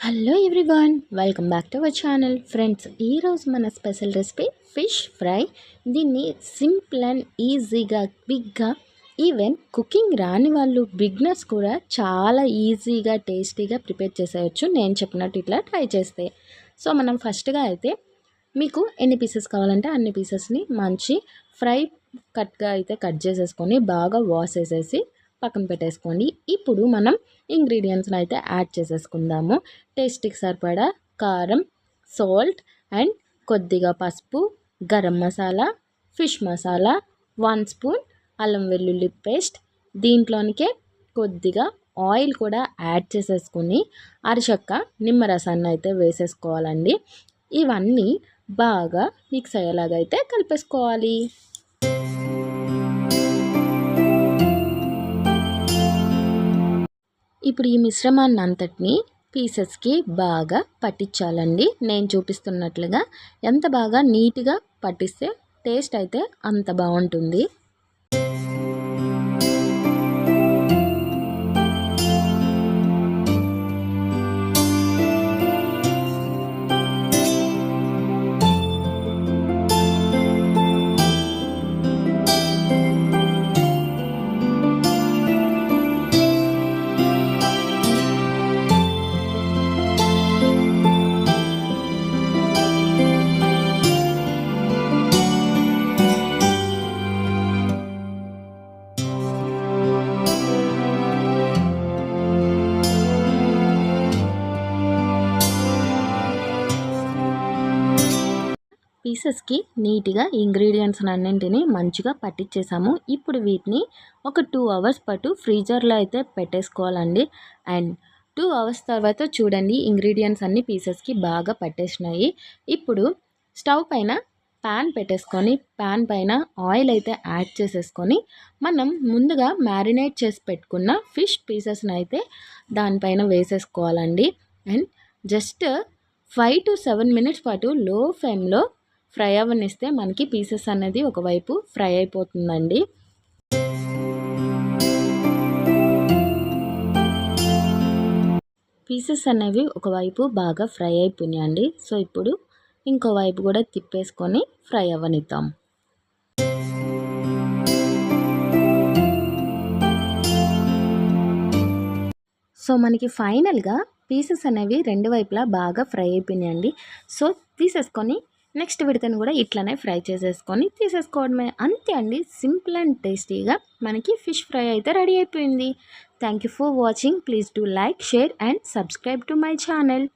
Hello everyone welcome back to our channel friends ఈరోజు మన special recipe fish fry దీన్ని simple and ఈజీగా క్విక్గా ఈవెన్ కుకింగ్ రాని వాళ్ళు బిగ్నర్స్ కూడా చాలా ఈజీగా టేస్టీగా ప్రిపేర్ చేసేయచ్చు. నేను చెప్పినట్టు ఇట్లా ట్రై చేస్తే. సో మనం ఫస్ట్గా అయితే మీకు ఎన్ని పీసెస్ కావాలంటే అన్ని పీసెస్ని మంచి ఫ్రై కట్గా అయితే కట్ చేసేసుకొని బాగా వాష్ చేసేసి పక్కన పెట్టేసుకోండి. ఇప్పుడు మనం ఇంగ్రీడియంట్స్ని అయితే యాడ్ చేసేసుకుందాము. టేస్ట్కి సరిపడా కారం సాల్ట్ అండ్ కొద్దిగా పసుపు garam masala fish masala one spoon అల్లం వెల్లుల్లి పేస్ట్. దీంట్లోనికే కొద్దిగా ఆయిల్ కూడా యాడ్ చేసేసుకుని అరిచక్క నిమ్మరసాన్ని అయితే వేసేసుకోవాలండి. ఇవన్నీ బాగా మిక్స్ అయ్యేలాగైతే అయితే కలిపేసుకోవాలి. ఇప్పుడు ఈ మిశ్రమాన్ని అంతటిని పీసెస్కి బాగా పట్టించాలండి. నేను చూపిస్తున్నట్లుగా ఎంత బాగా నీట్గా పట్టిస్తే టేస్ట్ అయితే అంత బాగుంటుంది. పీసెస్కి నీట్గా ఇంగ్రీడియంట్స్ అన్నింటినీ మంచిగా పట్టించేసాము ఇప్పుడు వీటిని ఒక టూ అవర్స్ పాటు ఫ్రీజర్లో అయితే పెట్టేసుకోవాలండి. అండ్ టూ అవర్స్ తర్వాత చూడండి ఇంగ్రీడియంట్స్ అన్ని పీసెస్కి బాగా పట్టేసినాయి. ఇప్పుడు స్టవ్ పైన ప్యాన్ పెట్టేసుకొని ప్యాన్ పైన ఆయిల్ అయితే యాడ్ చేసేసుకొని మనం ముందుగా మ్యారినేట్ చేసి పెట్టుకున్న ఫిష్ పీసెస్ని అయితే దానిపైన వేసేసుకోవాలండి. And just five to seven minutes పాటు లో ఫ్లేమ్లో ఫ్రై అవ్వనిస్తే మనకి పీసెస్ అనేది ఒకవైపు ఫ్రై అయిపోతుందండి. పీసెస్ అనేవి ఒకవైపు బాగా ఫ్రై అయిపోయినాయండి. సో ఇప్పుడు ఇంకోవైపు కూడా తిప్పేసుకొని ఫ్రై అవ్వనిద్దాం సో మనకి ఫైనల్గా పీసెస్ అనేవి రెండు వైపులా బాగా ఫ్రై అయిపోయినాయండి. సో తీసేసుకొని నెక్స్ట్ విడతను కూడా ఇట్లనే ఫ్రై చేసేసుకొని తీసేసుకోవడమే. అంతే అండి. సింపుల్ అండ్ టేస్టీగా మనకి ఫిష్ ఫ్రై అయితే రెడీ అయిపోయింది. Thank you for watching please do like share and subscribe to my channel